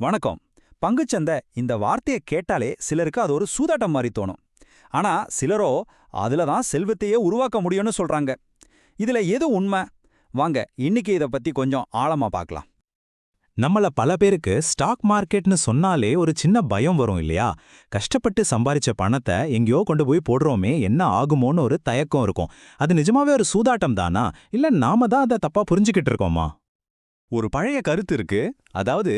வணக்கம். பங்குச்சந்தை இந்த வார்த்தையை கேட்டாலே சிலருக்கு அது ஒரு சூதாட்டம் மாதிரி தோணும். ஆனா சிலரோ அதுல தான் செல்வத்தையே உருவாக்க முடியும்னு சொல்றாங்க. இதுல எது உண்மை? வாங்க இன்னைக்கு இத பத்தி கொஞ்சம் ஆழமா பார்க்கலாம். நம்மள பல பேருக்கு ஸ்டாக் மார்க்கெட்னு சொன்னாலே ஒரு சின்ன பயம் வரும் இல்லையா? கஷ்டப்பட்டு சம்பாரிச்ச பணத்தை எங்கேயோ கொண்டு போய் போடுறோமே என்ன ஆகுமோன்னு ஒரு தயக்கம் இருக்கும். அது நிஜமாவே ஒரு சூதாட்டம் தானா? இல்ல நாம தான் அதை தப்பா புரிஞ்சுக்கிட்டு இருக்கோமா? ஒரு பழைய கருத்து இருக்கு. அதாவது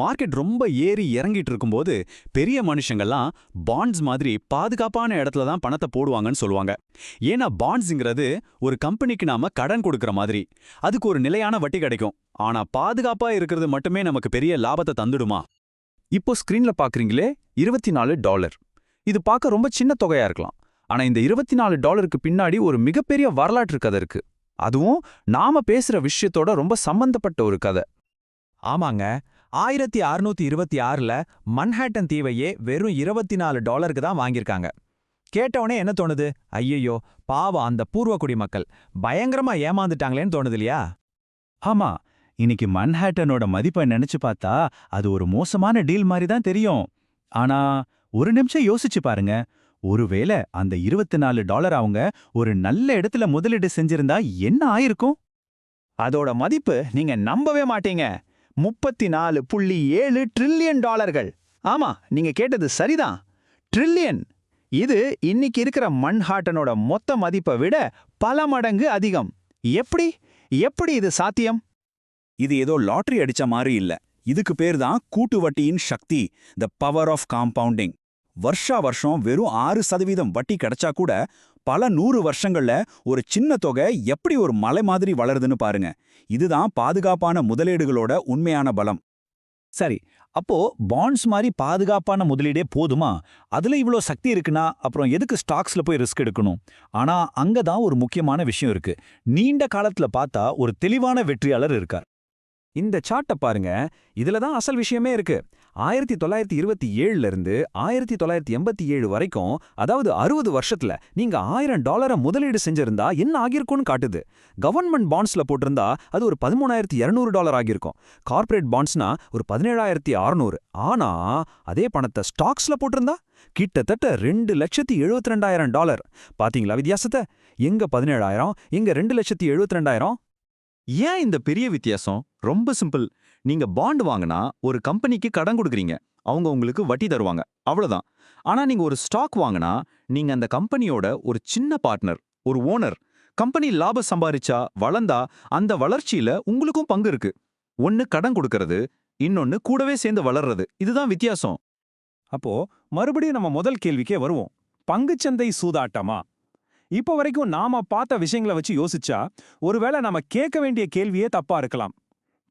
மார்க்கெட் ரொம்ப ஏறி இறங்கிட்டு இருக்கும்போது பெரிய மனுஷங்கள்லாம் பாண்ட்ஸ் மாதிரி பாதுகாப்பான இடத்துல தான் பணத்தை போடுவாங்கன்னு சொல்லுவாங்க. ஏன்னா பாண்ட்ஸுங்கிறது ஒரு கம்பெனிக்கு நாம கடன் கொடுக்கற மாதிரி. அதுக்கு ஒரு நிலையான வட்டி கிடைக்கும். ஆனா பாதுகாப்பா இருக்கிறது மட்டுமே நமக்கு பெரிய லாபத்தை தந்துடுமா? இப்போ ஸ்கிரீன்ல பாக்குறீங்களே இருபத்தி நாலு டாலர். இது பார்க்க ரொம்ப சின்ன தொகையா இருக்கலாம். ஆனா இந்த இருபத்தி நாலு டாலருக்கு பின்னாடி ஒரு மிகப்பெரிய வரலாற்று கதை இருக்கு. அதுவும் நாம பேசுற விஷயத்தோட ரொம்ப சம்பந்தப்பட்ட ஒரு கதை. ஆமாங்க. ஆயிரத்தி அறுநூத்தி இருபத்தி ஆறுல மன்ஹாட்டன் தீவையே வெறும் இருபத்தி நாலு டாலருக்கு தான் வாங்கியிருக்காங்க. கேட்டவனே என்ன தோணுது? ஐயையோ பாவம் அந்த பூர்வ குடிமக்கள் பயங்கரமா ஏமாந்துட்டாங்களேன்னு தோணுது இல்லையா ஆமா. இன்னைக்கு மன்ஹாட்டனோட மதிப்பை நினைச்சு பார்த்தா அது ஒரு மோசமான டீல் மாதிரி தான் தெரியும். ஆனா ஒரு நிமிஷம் யோசிச்சு பாருங்க. ஒருவேளை அந்த இருபத்தி நாலு டாலர் அவங்க ஒரு நல்ல இடத்துல முதலீடு செஞ்சிருந்தா என்ன ஆயிருக்கும்? அதோட மதிப்பு நீங்க நம்பவே மாட்டீங்க. முப்பத்தி நாலு புள்ளி ஏழு ட்ரில்லியன் டாலர்கள். ஆமா நீங்க கேட்டது சரிதான். ட்ரில்லியன் இது இன்னைக்கு இருக்கிற மன்ஹாட்டனோட மொத்த மதிப்பை விட பல மடங்கு அதிகம். எப்படி? எப்படி இது சாத்தியம்? இது ஏதோ லாட்டரி அடிச்ச மாதிரி இல்ல. இதுக்கு பேர் தான் கூட்டு வட்டியின் சக்தி த பவர் ஆஃப் காம்பவுண்டிங் வருஷா வருஷம் வெறும் ஆறு சதவீதம் வட்டி கிடைச்சா கூட பல நூறு வருஷங்கள்ல ஒரு சின்ன தொகை எப்படி ஒரு மலை மாதிரி வளருதுன்னு பாருங்க. இதுதான் பாதுகாப்பான முதலீடுகளோட உண்மையான பலம். சரி அப்போ பாண்ட்ஸ் மாதிரி பாதுகாப்பான முதலீடே போதுமா? அதுல இவ்ளோ சக்தி இருக்குன்னா அப்புறம் எதுக்கு ஸ்டாக்ஸ்ல போய் ரிஸ்க் எடுக்கணும்? ஆனா அங்க தான் ஒரு முக்கியமான விஷயம் இருக்கு. நீண்ட காலத்துல பார்த்தா ஒரு தெளிவான வெற்றியாளர் இருக்கார். இந்த சார்ட்டை பாருங்க. இதுல தான் அசல் விஷயமே இருக்கு. ஆயிரத்தி தொள்ளாயிரத்தி இருபத்தி ஏழுல இருந்து ஆயிரத்தி தொள்ளாயிரத்தி எண்பத்தி ஏழு வரைக்கும் அதாவது அறுபது வருஷத்துல நீங்க ஆயிரம் டாலரை முதலீடு செஞ்சிருந்தா என்ன ஆகியிருக்கும்னு காட்டுது. கவர்மெண்ட் பாண்ட்ஸ்ல போட்டிருந்தா அது ஒரு பதிமூணாயிரத்தி இருநூறு டாலர் ஆகியிருக்கும். கார்ப்பரேட் பாண்ட்ஸ்னா ஒரு பதினேழாயிரத்தி அறுநூறு. ஆனா அதே பணத்தை ஸ்டாக்ஸ்ல போட்டிருந்தா கிட்டத்தட்ட ரெண்டு லட்சத்தி எழுபத்தி ரெண்டாயிரம் டாலர். பாத்தீங்களா வித்தியாசத்தை? எங்க பதினேழாயிரம் எங்க ரெண்டு லட்சத்தி எழுபத்தி ரெண்டாயிரம் ஏன் இந்த பெரிய வித்தியாசம்? ரொம்ப சிம்பிள். நீங்க பாண்ட் வாங்கினா ஒரு கம்பெனிக்கு கடன் கொடுக்குறீங்க. அவங்க உங்களுக்கு வட்டி தருவாங்க. அவ்வளவுதான். ஆனா நீங்க ஒரு ஸ்டாக் வாங்கினா நீங்க அந்த கம்பெனியோட ஒரு சின்ன பார்ட்னர் ஒரு ஓனர் கம்பெனி லாபம் சம்பாரிச்சா வளர்ந்தா அந்த வளர்ச்சியில உங்களுக்கும் பங்கு இருக்கு. ஒன்னு கடன் கொடுக்கறது இன்னொன்னு கூடவே சேர்ந்து வளர்றது. இதுதான் வித்தியாசம். அப்போ மறுபடியும் நம்ம முதல் கேள்விக்கே வருவோம். பங்குச்சந்தை சூதாட்டமா? இப்போ வரைக்கும் நாம பார்த்த விஷயங்களை வச்சு யோசிச்சா ஒருவேளை நாம கேட்க வேண்டிய கேள்வியே தப்பா இருக்கலாம்.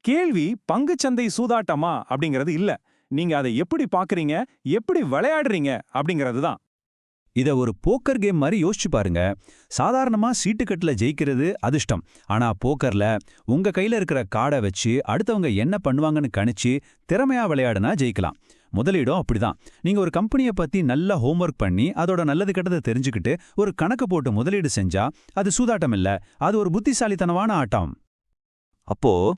கேள்வி பங்குச்சந்தை சூதாட்டமா அப்படிங்கிறது இல்ல. நீங்க அதை எப்படி பாக்குறீங்க எப்படி விளையாடுறீங்க? அப்படிங்கிறது தான். இத ஒரு போக்கர் கேம் மாதிரி யோசிச்சு பாருங்க. சாதாரணமா சீட்டுக்கட்டுல ஜெயிக்கிறது அதிர்ஷ்டம். ஆனா போக்கர்ல உங்க கையில இருக்கிற கார்டை வச்சு அடுத்தவங்க என்ன பண்ணுவாங்கன்னு கணிச்சு திறமையா விளையாடுனா ஜெயிக்கலாம். முதலீடும் அப்படிதான். நீங்க ஒரு கம்பெனியை பத்தி நல்லா ஹோம்ஒர்க் பண்ணி அதோட நல்லது கெட்டதை தெரிஞ்சுக்கிட்டு ஒரு கணக்கு போட்டு முதலீடு செஞ்சா அது சூதாட்டம் இல்ல. அது ஒரு புத்திசாலித்தனமான ஆட்டம். அப்போ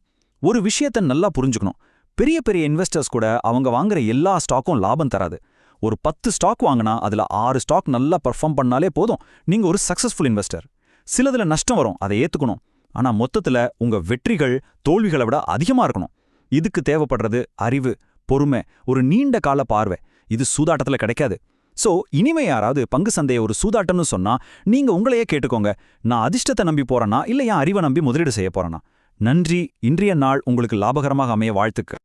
ஒரு விஷயத்த நல்லா புரிஞ்சுக்கணும். பெரிய பெரிய இன்வெஸ்டர்ஸ் கூட அவங்க வாங்குற எல்லா ஸ்டாக்கும் லாபம் தராது. ஒரு பத்து ஸ்டாக் வாங்கினா அதுல ஆறு ஸ்டாக் நல்லா பர்ஃபார்ம் பண்ணாலே போதும். நீங்க ஒரு சக்சஸ்ஃபுல் இன்வெஸ்டர் சிலதுல நஷ்டம் வரும் அதை ஏத்துக்கணும். ஆனா மொத்தத்துல உங்க வெற்றிகள் தோல்விகளை விட அதிகமா இருக்கணும். இதுக்கு தேவைப்படுறது அறிவு பொறுமை ஒரு நீண்ட கால பார்வை. இது சூதாட்டத்துல கிடைக்காது. சோ இனிமே யாராவது பங்கு சந்தையை ஒரு சூதாட்டம்னு சொன்னா நீங்க உங்களையே கேட்டுக்கோங்க. நான் அதிர்ஷ்டத்தை நம்பி போகிறேன்னா இல்லை என் அறிவை நம்பி முதலீடு செய்ய போகிறேன்னா நன்றி. இன்றைய நாள் உங்களுக்கு லாபகரமாக அமைய வாழ்த்துக்கள்.